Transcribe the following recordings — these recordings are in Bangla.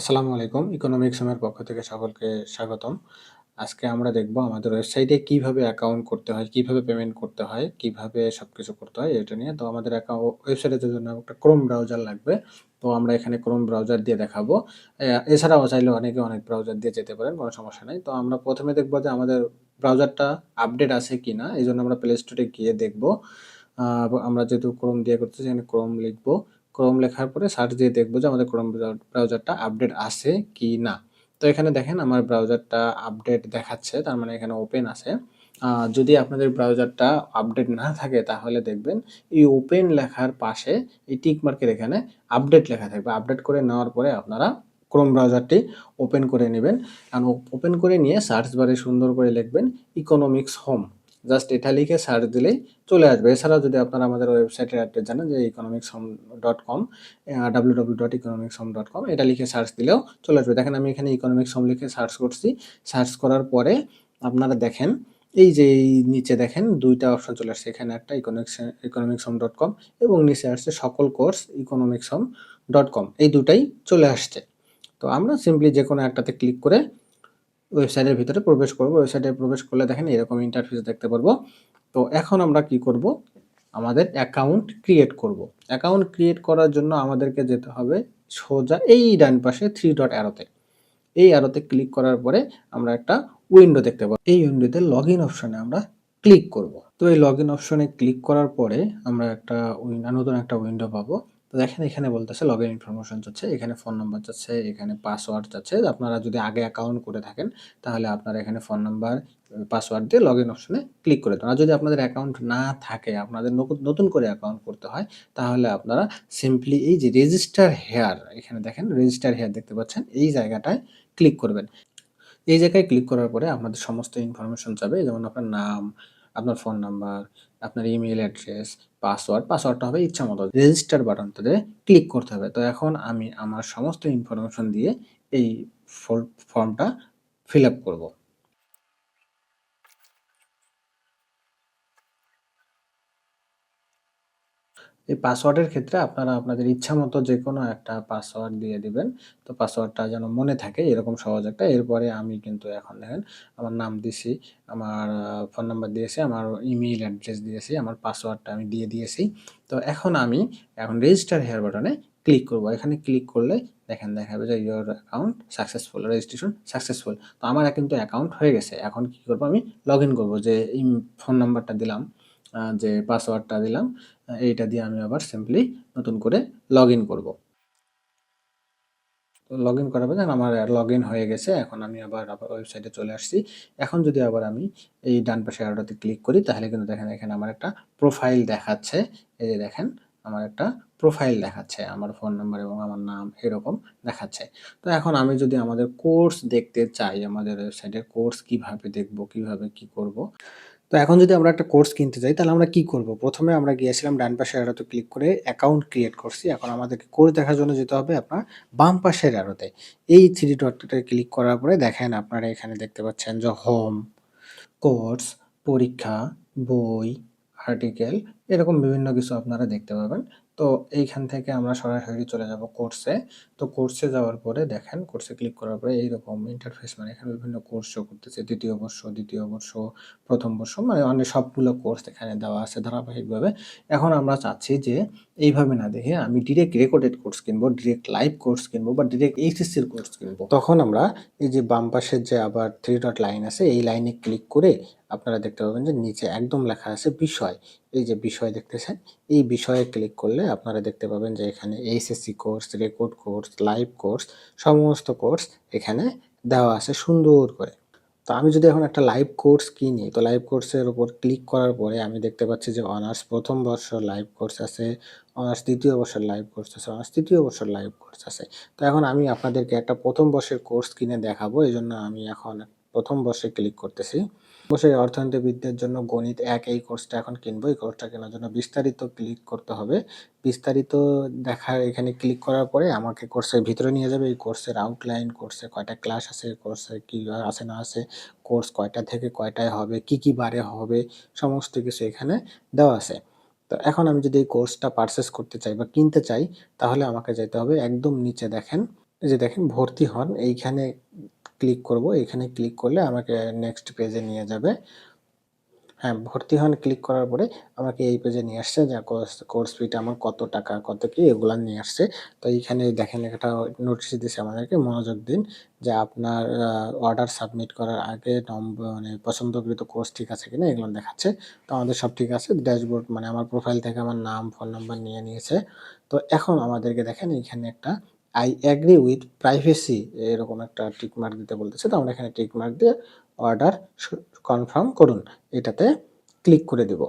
আসসালামু আলাইকুম ইকোনমিক্স এর পক্ষ থেকে সকলকে স্বাগতম। আজকে আমরা দেখব আমাদের ওয়েবসাইটে কীভাবে অ্যাকাউন্ট করতে হয়, কীভাবে পেমেন্ট করতে হয়, কীভাবে সব কিছু করতে হয়, এটা নিয়ে। তো আমাদের অ্যাকাউন্ট ওয়েবসাইটের জন্য একটা ক্রোম ব্রাউজার লাগবে। তো আমরা এখানে ক্রোম ব্রাউজার দিয়ে দেখাবো। এছাড়াও চাইলে অনেকে অনেক ব্রাউজার দিয়ে যেতে পারেন, কোনো সমস্যা নেই। তো আমরা প্রথমে দেখব যে আমাদের ব্রাউজারটা আপডেট আছে কি না এই জন্য আমরা প্লে স্টোরে গিয়ে দেখব। আমরা যেহেতু ক্রোম দিয়ে করতেছি, এখানে ক্রোম লিখব। ক্রোম লেখার পরে সার্চ দিয়ে দেখব যে আমাদের ক্রোম ব্রাউজারটা আপডেট আছে কি না। তো এখানে দেখেন আমার ব্রাউজারটা আপডেট দেখাচ্ছে, তার মানে এখানে ওপেন আছে। যদি আপনাদের ব্রাউজারটা আপডেট না থাকে তাহলে দেখবেন, এই ওপেন লেখার পাশে এই টিক মার্কের এখানে আপডেট লেখা থাকবে। আপডেট করে নেওয়ার পরে আপনারা ক্রোম ব্রাউজারটি ওপেন করে নেবেন। আর ওপেন করে নিয়ে সার্চ বারে সুন্দর করে লিখবেন ইকোনমিক্স হোম জাস্ট এটা লিখে সার্চ দিলেই চলে আসবে। এছাড়াও যদি আপনারা আমাদের ওয়েবসাইটের অ্যাড্রেস জানেন যে economics home dot com W W dot economics home dot com এটা লিখে সার্চ দিলেও চলে আসবে। দেখেন আমি এখানে ইকোনমিক্স হোম লিখে সার্চ করছি। সার্চ করার পরে আপনারা দেখেন, এই যে এই নিচে দেখেন দুইটা অপশন চলে আসছে। এখানে একটা economics economics home dot com এবং নিচে আসছে সকল course economics home dot com এই দুটাই চলে আসছে। তো আমরা সিম্পলি যে কোনো একটাতে ক্লিক করে ওয়েবসাইটের ভিতরে প্রবেশ করব। ওয়েবসাইটে প্রবেশ করলে দেখেন এরকম ইন্টারফেস দেখতে পারব। তো এখন আমরা কি করব? আমাদের অ্যাকাউন্ট ক্রিয়েট করব। অ্যাকাউন্ট ক্রিয়েট করার জন্য আমাদেরকে যেতে হবে সোজা এই ডান পাশে থ্রি ডট অ্যারোতে এই অ্যারোতে ক্লিক করার পরে আমরা একটা উইন্ডো দেখতে পাবো। এই উইন্ডোতে লগ ইন অপশানে আমরা ক্লিক করব। তো এই লগ ইন অপশনে ক্লিক করার পরে আমরা একটা নতুন একটা উইন্ডো পাবো। তো দেখেন এখানে বলতেছে লগ ইন ইনফরমেশন চাচ্ছে এখানে ফোন নাম্বার চাচ্ছে এখানে পাসওয়ার্ড চাচ্ছে আপনারা যদি আগে অ্যাকাউন্ট করে থাকেন, তাহলে আপনারা এখানে ফোন নাম্বার পাসওয়ার্ড দিয়ে লগ ইন অপশনে ক্লিক করে দেন। আর যদি আপনাদের অ্যাকাউন্ট না থাকে, আপনাদের নতুন- করে অ্যাকাউন্ট করতে হয়, তাহলে আপনারা সিম্পলি এই যে রেজিস্টার হেয়ার এখানে দেখেন রেজিস্টার হেয়ার দেখতে পাচ্ছেন, এই জায়গাটায় ক্লিক করবেন। এই জায়গায় ক্লিক করার পরে আপনাদের সমস্ত ইনফরমেশন যাবে, যেমন আপনার নাম আপনার ফোন নাম্বার আপনার ইমেল অ্যাড্রেস পাসওয়ার্ড পাসওয়ার্ডটা হবে ইচ্ছা মতো। রেজিস্টার বাটনটাতে ক্লিক করতে হবে। তো এখন আমি আমার সমস্ত ইনফরমেশন দিয়ে এই ফর্মটা ফিল আপ করব। এই পাসওয়ার্ডের ক্ষেত্রে আপনারা আপনাদের ইচ্ছা মতো যে কোনো একটা পাসওয়ার্ড দিয়ে দিবেন। তো পাসওয়ার্ডটা যেন মনে থাকে, এরকম সহজ একটা। এরপরে আমি কিন্তু এখন দেখেন, আমার নাম দিছি, আমার ফোন নাম্বার দিয়েছি, আমার ইমেইল অ্যাড্রেস দিয়েছি, আমার পাসওয়ার্ডটা আমি দিয়ে দিয়েছি। তো এখন আমি এখন রেজিস্টার হেয়ার বাটনে ক্লিক করব। এখানে ক্লিক করলে দেখেন দেখাবে যে your account successful registration successful তো আমার কিন্তু অ্যাকাউন্ট হয়ে গেছে। এখন কি করব আমি লগ ইন করব, যে ফোন নাম্বারটা দিলাম যে পাসওয়ার্ডটা দিলাম। এইটা দিয়ে আমি আবার সিম্পলি নতুন করে লগ ইন করব। তো লগ ইন করার পরে আমার লগ ইন হয়ে গেছে, এখন আমি আবার আবার ওয়েবসাইটে চলে আসছি। এখন যদি আবার আমি এই ডান পাশে আরোটাতে ক্লিক করি, তাহলে কিন্তু দেখেন এখানে আমার একটা প্রোফাইল দেখাচ্ছে। এই যে দেখেন, আমার একটা প্রোফাইল দেখাচ্ছে, আমার ফোন নাম্বার এবং আমার নাম এরকম দেখাচ্ছে। তো এখন আমি যদি আমাদের কোর্স দেখতে চাই, আমাদের ওয়েবসাইটের কোর্স কীভাবে দেখব, কীভাবে কি করব তো এখন যদি আমরা একটা কোর্স কিনতে যাই, তাহলে আমরা কি করব? প্রথমে আমরা গিয়েছিলাম ডান পাশে আরোতে ক্লিক করে অ্যাকাউন্ট ক্রিয়েট করছি। এখন আমাদেরকে কোর্স দেখার জন্য যেতে হবে আপনার বাম পাশের আরোতে এই থ্রি ডটটাতে ক্লিক করার পরে দেখেন আপনারা এখানে দেখতে পাচ্ছেন যে হোম কোর্স পরীক্ষা, বই আর্টিকেল এরকম বিভিন্ন কিছু আপনারা দেখতে পাবেন। তো এইখান থেকে আমরা সরাসরি চলে যাব কোর্সে তো কোর্সে যাওয়ার পরে দেখেন কোর্সে ক্লিক করার পরে এইরকম ইন্টারফেস মানে এখানে বিভিন্ন কোর্স শো করতেছে। দ্বিতীয় বর্ষ দ্বিতীয় বর্ষ, প্রথম বর্ষ মানে অনেক সবগুলো কোর্স এখানে দেওয়া আছে ধারাবাহিকভাবে। এখন আমরা চাচ্ছি যে এইভাবে না দেখে আমি ডিরেক্ট রেকর্ডেড কোর্স কিনবো ডিরেক্ট লাইভ কোর্স কিনবো বা ডিরেক্ট এইচএসসির কোর্স কিনবো। তখন আমরা এই যে বাম পাশের যে আবার থ্রি ডট লাইন আছে, এই লাইনে ক্লিক করে আপনারা দেখতে পাবেন যে নিচে একদম লেখা আছে বিষয়। এই যে বিষয় দেখতেছেন, এই বিষয়ে ক্লিক করলে আপনারা দেখতে পাবেন যে এখানে HSC course record course live course সমস্ত কোর্স এখানে দেওয়া আছে সুন্দর করে। তো আমি যদি এখন একটা লাইভ কোর্স কিনি, তো লাইভ কোর্সের উপর ক্লিক করার পরে আমি দেখতে পাচ্ছি যে অনার্স প্রথম বর্ষ লাইভ কোর্স আছে অনার্স দ্বিতীয় বর্ষের লাইভ কোর্স আছে অনার্স তৃতীয় বর্ষের লাইভ কোর্স আছে। তো এখন আমি আপনাদেরকে একটা প্রথম বর্ষের কোর্স কিনে দেখাবো, এই জন্য আমি এখন প্রথম বর্ষে ক্লিক করতেছি। বসে অর্থনীতিবিদদের জন্য গণিত এক, এই কোর্সটা এখন কিনবো। এই কোর্সটা কেনার জন্য বিস্তারিত ক্লিক করতে হবে। বিস্তারিত দেখার এখানে ক্লিক করার পরে আমাকে কোর্সের ভিতরে নিয়ে যাবে। এই কোর্সের আউটলাইন কোর্সে কয়টা ক্লাস আছে কোর্সে কি আছে, না আছে কোর্স কয়টা থেকে কয়টায় হবে, কি কি বারে হবে, সমস্ত কিছু এখানে দেওয়া আছে। তো এখন আমি যদি এই কোর্সটা পারচেস করতে চাই বা কিনতে চাই, তাহলে আমাকে যেতে হবে একদম নিচে দেখেন। যে দেখেন, ভর্তি হন। এইখানে ক্লিক করব। এখানে ক্লিক করলে আমাকে নেক্সট পেজে নিয়ে যাবে। হ্যাঁ ভর্তি হন ক্লিক করার পরে আমাকে এই পেজে নিয়ে আসছে। যে কোর্স কোর্স ফিটা আমার কত টাকা, কত কি এগুলো নিয়ে আসছে। তো এইখানে দেখেন একটা নোটিশ দিছে আমাদেরকে, মনোযোগ দিন যে আপনার অর্ডার সাবমিট করার আগে নম্বর মানে পছন্দকৃত কোর্স ঠিক আছে কিনা এগুলো দেখাচ্ছে। তো আমাদের সব ঠিক আছে। ড্যাশবোর্ড মানে আমার প্রোফাইল থেকে আমার নাম ফোন নাম্বার নিয়ে নিয়েছে। তো এখন আমাদেরকে দেখেন এখানে একটা আই অ্যাগ্রি উইথ প্রাইভেসি এরকম একটা টিক মার্ক দিতে বলতেছে, তো আমরা এখানে টিক মার্ক দিয়ে অর্ডার কনফার্ম করুন। এটাতে ক্লিক করে দেব।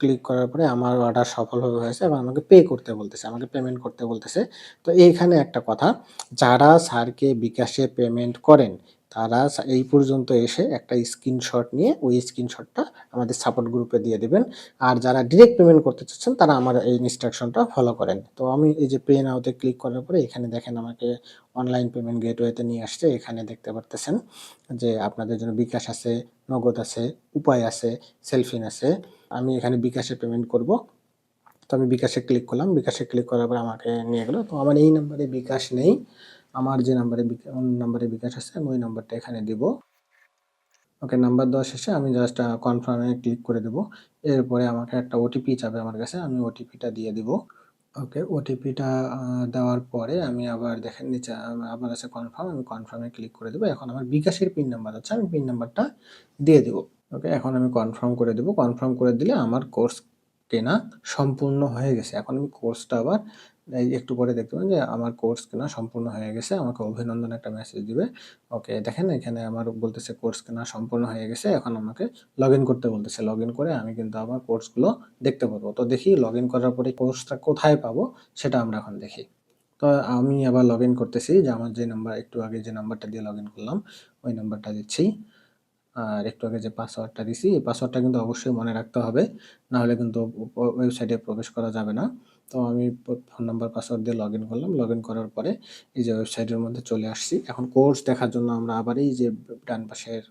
ক্লিক করার পরে আমার অর্ডার সফলভাবে হয়েছে এবং আমাকে পে করতে বলতেছে, আমাকে পেমেন্ট করতে বলতেছে। তো এইখানে একটা কথা, যারা স্যারকে বিকাশে পেমেন্ট করেন তারা এই পর্যন্ত এসে একটা স্ক্রিনশট নিয়ে ওই স্ক্রিনশটটা আমাদের সাপোর্ট গ্রুপে দিয়ে দেবেন। আর যারা ডিরেক্ট পেমেন্ট করতে চাচ্ছেন, তারা আমার এই ইনস্ট্রাকশনটা ফলো করেন। তো আমি এই যে পে নাওতে ক্লিক করার পরে এখানে দেখেন আমাকে অনলাইন পেমেন্ট গেটওয়েতে নিয়ে আসছে। এখানে দেখতে পারতেছেন যে আপনাদের জন্য বিকাশ আছে, নগদ আছে, উপায় আছে সেলফিন আছে। আমি এখানে বিকাশে পেমেন্ট করব। তো আমি বিকাশে ক্লিক করলাম। বিকাশে ক্লিক করার পর আমাকে নিয়ে গেলো। তো আমার এই নাম্বারে বিকাশ নেই। আমার যে নাম্বারে নাম্বারে বিকাশ আছে, আমি ওই নাম্বারটা এখানে দিব। ওকে, নাম্বার দেওয়া শেষে আমি জাস্ট কনফার্মে ক্লিক করে দেব। এরপরে আমাকে একটা ওটিপি চাবে আমার কাছে, আমি ওটিপিটা দিয়ে দিব। ওকে ওটিপিটা দেওয়ার পরে আমি আবার দেখেন নিচে আম- আবার আছে কনফার্ম আমি কনফার্মে ক্লিক করে দেবো। এখন আমার বিকাশের পিন নাম্বার আছে, আমি পিন নাম্বারটা দিয়ে দেবো। ওকে, এখন আমি কনফার্ম করে দেবো। কনফার্ম করে দিলে আমার কোর্স কেনা সম্পূর্ণ হয়ে গেছে। এখন আমি কোর্সটা আবার এই একটু পরে দেখতে পাবেন যে আমার কোর্স কেনা সম্পূর্ণ হয়ে গেছে। আমাকে অভিনন্দন একটা মেসেজ দিবে। ওকে দেখেন এখানে আমার বলতেছে কোর্স কেনা সম্পূর্ণ হয়ে গেছে। এখন আমাকে লগ করতে বলতেছে। লগ করে আমি কিন্তু আমার কোর্সগুলো দেখতে পারব। তো দেখি লগ করার পরে কোর্সটা কোথায় পাবো সেটা আমরা এখন দেখি। তো আমি আবার লগ করতেছি যে আমার যে নাম্বার একটু আগে যে নাম্বারটা দিয়ে লগ করলাম, ওই নাম্বারটা দিচ্ছি। আর একটু আগে যে পাসওয়ার্ডটা দিছি, এই পাসওয়ার্ডটা কিন্তু অবশ্যই মনে রাখতে হবে। না হলে কিন্তু ওয়েবসাইটে প্রবেশ করা যাবে না। তো আমি ফোন নাম্বার পাসওয়ার্ড দিয়ে লগ ইন করলাম। লগ ইন করার পরে এই যে ওয়েবসাইটের মধ্যে চলে আসছি। এখন কোর্স দেখার জন্য আমরা আবার এই যে ডান পাশের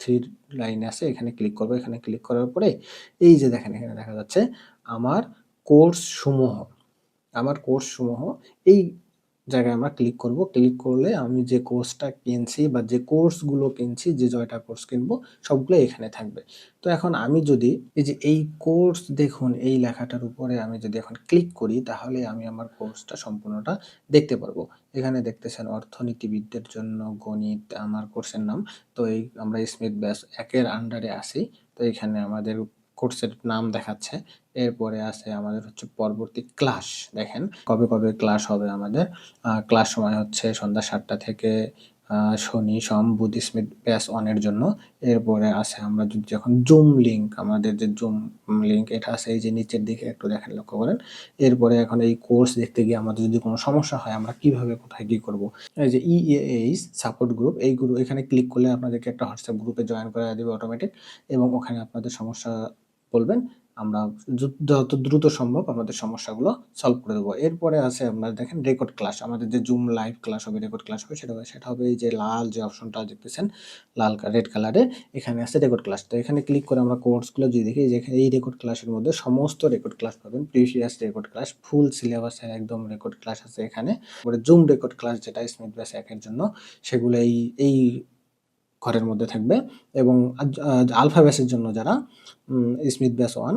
থ্রি লাইন আছে, এখানে ক্লিক করব। এখানে ক্লিক করার পরে এই যে দেখেন, এখানে দেখা যাচ্ছে আমার কোর্স সমূহ। আমার কোর্স সমূহ, এই জায়গায় আমরা ক্লিক করব। ক্লিক করলে আমি যে কোর্সটা কিনছি বা যে কোর্সগুলো কিনছি, যে জয়টা কোর্স কিনবো সবগুলো এখানে থাকবে। তো এখন আমি যদি এই যে এই কোর্স দেখুন, এই লেখাটার উপরে আমি যদি এখন ক্লিক করি, তাহলে আমি আমার কোর্সটা সম্পূর্ণটা দেখতে পারব। এখানে দেখতেছেন অর্থনীতিবিদদের জন্য গণিত, আমার কোর্সের নাম। তো এই আমরা স্মিথ ব্যাস একের আন্ডারে আসি তো এখানে আমাদের কোর্সের নাম দেখাচ্ছে। এরপরে আছে আমাদের হচ্ছে পরবর্তী ক্লাস, দেখেন। কবে কবে ক্লাস হবে আমাদের? ক্লাস সময় হচ্ছে সন্ধ্যা সাতটা থেকে শনি, সম, বুধ স্মিথ ব্যাস, অনের জন্য। এরপরে আছে আমরা যদি যখন জুম লিঙ্ক, আমাদের যে জুম লিঙ্ক, এটা আছে এই যে নিচের দিকে একটু দেখেন, লক্ষ্য করেন। এরপরে এখন এই কোর্স দেখতে গিয়ে আমাদের যদি কোনো সমস্যা হয়, আমরা কীভাবে, কোথায়, কী করব? এই যে ইএএইচ সাপোর্ট গ্রুপ এই গ্রুপ এখানে ক্লিক করলে আপনাদেরকে একটা হোয়াটসঅ্যাপ গ্রুপে জয়েন করা দেবে অটোমেটিক এবং ওখানে আপনাদের সমস্যা বলবেন, আমরা যত- দ্রুত সম্ভব আমাদের সমস্যাগুলো সলভ করে দেবো। এরপরে আছে আপনারা দেখেন রেকর্ড ক্লাস আমাদের যে জুম লাইভ ক্লাস হবে রেকর্ড ক্লাস হবে, সেটা হবে সেটা হবে এই যে লাল যে অপশনটা দেখতেছেন, লাল রেড কালারে এখানে আছে রেকর্ড ক্লাস তো এখানে ক্লিক করে আমরা কোর্সগুলো যদি দেখি যে এখানে এই রেকর্ড ক্লাসের মধ্যে সমস্ত রেকর্ড ক্লাস পাবেন প্রিভিয়াস রেকর্ড ক্লাস ফুল সিলেবাসের একদম রেকর্ড ক্লাস আছে এখানে। পরে জুম রেকর্ড ক্লাস যেটা স্মিথ ব্যাস একের জন্য, সেগুলো এই এই ঘরের মধ্যে থাকবে এবং আলফা ব্যাসের জন্য যারা স্মিথ ব্যাস ওয়ান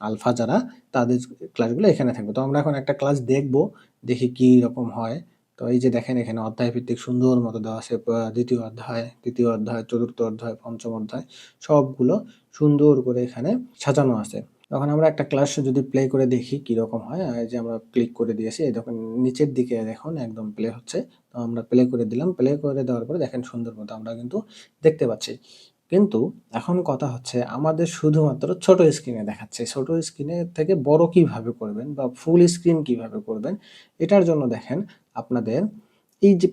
আলফা যারা, তাদের ক্লাসগুলো এখানে থাকবে। তো আমরা এখন একটা ক্লাস দেখব, দেখি কি রকম হয়। তো এই যে দেখেন এখানে অধ্যায় ভিত্তিক সুন্দর মতো দেওয়া আছে দ্বিতীয় অধ্যায়, তৃতীয় অধ্যায়, চতুর্থ অধ্যায়, পঞ্চম অধ্যায়, সবগুলো সুন্দর করে এখানে সাজানো আছে। তখন আমরা একটা ক্লাস যদি প্লে করে দেখি কি রকম হয় যে আমরা ক্লিক করে দিয়েছি, এই দেখুন নিচের দিকে দেখুন একদম প্লে হচ্ছে। তো আমরা প্লে করে দিলাম প্লে করে দেওয়ার পরে দেখেন সুন্দর মতো আমরা কিন্তু দেখতে পাচ্ছি। কিন্তু এখন কথা হচ্ছে আমাদের শুধুমাত্র ছোট স্ক্রিনে দেখাচ্ছে। ছোট স্ক্রিনে থেকে বড় কীভাবে করবেন বা ফুল স্ক্রিন কীভাবে করবেন, এটার জন্য দেখেন আপনাদের এই যে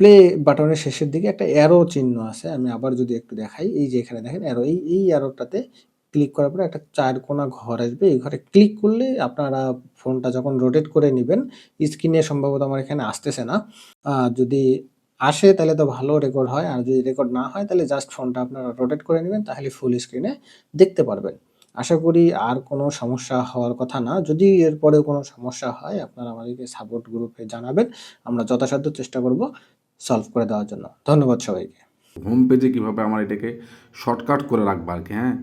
প্লে বাটনের শেষের দিকে একটা অ্যারো চিহ্ন আছে, আমি আবার যদি একটু দেখাই, এই যে এখানে দেখেন অ্যারো এই এই অ্যারোটাতে ক্লিক করার পরে একটা চার কোণা ঘর আসবে। এই ঘরে ক্লিক করলে আপনারা ফোনটা যখন রোটেট করে নেবেন স্ক্রিনে সম্ভবত আমার এখানে আসতেছে না। যদি আসে তাহলে তো ভালো রেকর্ড হয়, আর যদি রেকর্ড না হয় তাহলে জাস্ট ফোনটা আপনারা রোটেট করে নেবেন, তাহলে ফুল স্ক্রিনে দেখতে পারবেন। আশা করি আর কোনো সমস্যা হওয়ার কথা না। যদি এরপরেও কোনো সমস্যা হয়, আপনারা আমাদেরকে সাপোর্ট গ্রুপে জানাবেন। আমরা যথাসাধ্য চেষ্টা করব সলভ করে দেওয়ার জন্য। ধন্যবাদ সবাইকে। হোম পেজে কীভাবে আমার এটাকে শর্টকাট করে রাখব আর কি হ্যাঁ?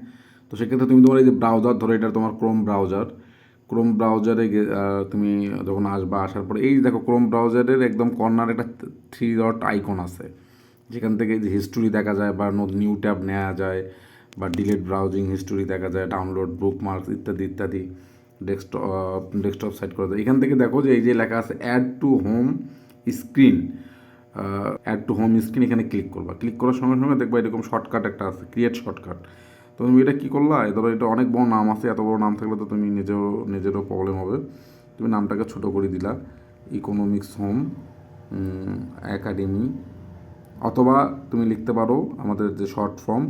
তো সেক্ষেত্রে তুমি তোমার এই যে ব্রাউজার ধরো এটা তোমার ক্রোম ব্রাউজার ক্রোম ব্রাউজারে তুমি যখন আসবা, আসার পরে এই দেখো ক্রোম ব্রাউজারের একদম কর্নার একটা থ্রি ডট আইকন আছে। যেখান থেকে যে হিস্টোরি দেখা যায় বা নতুন নিউ ট্যাব নেওয়া যায় বা ডিলেট ব্রাউজিং হিস্টোরি দেখা যায় ডাউনলোড বুক মার্কস ইত্যাদি ইত্যাদি ডেস্কটপ ডেস্কটপ সাইট করা যায়। এখান থেকে দেখো যে এই যে লেখা আছে add to home screen add to home screen এখানে ক্লিক করবা। ক্লিক করার সঙ্গে সঙ্গে দেখবা এরকম শর্টকাট একটা আছে ক্রিয়েট শর্টকাট তো তুমি এটা কী করলা? ধরো এটা অনেক বড় নাম আছে, এত বড় নাম থাকলে তো তুমি নিজেও, নিজেরও প্রবলেম হবে। তুমি নামটাকে ছোট করে দিলা। ইকোনমিক্স হোম একাডেমি অথবা তুমি লিখতে পারো আমাদের যে short form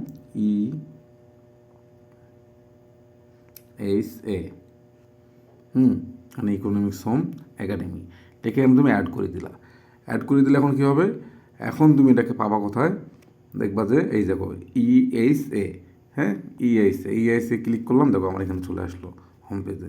E H A হুম মানে ইকোনমিক্স হোম একাডেমি এটাকে আমি তুমি অ্যাড করে দিলা। অ্যাড করে দিলে এখন কী হবে? এখন তুমি এটাকে পাবা কোথায়? দেখবা যে, এই দেখো ই এইচ এ হ্যাঁ ইআইসে ইআইসে ক্লিক করলাম দেখো আমার এখানে চলে আসলো হোম পেজে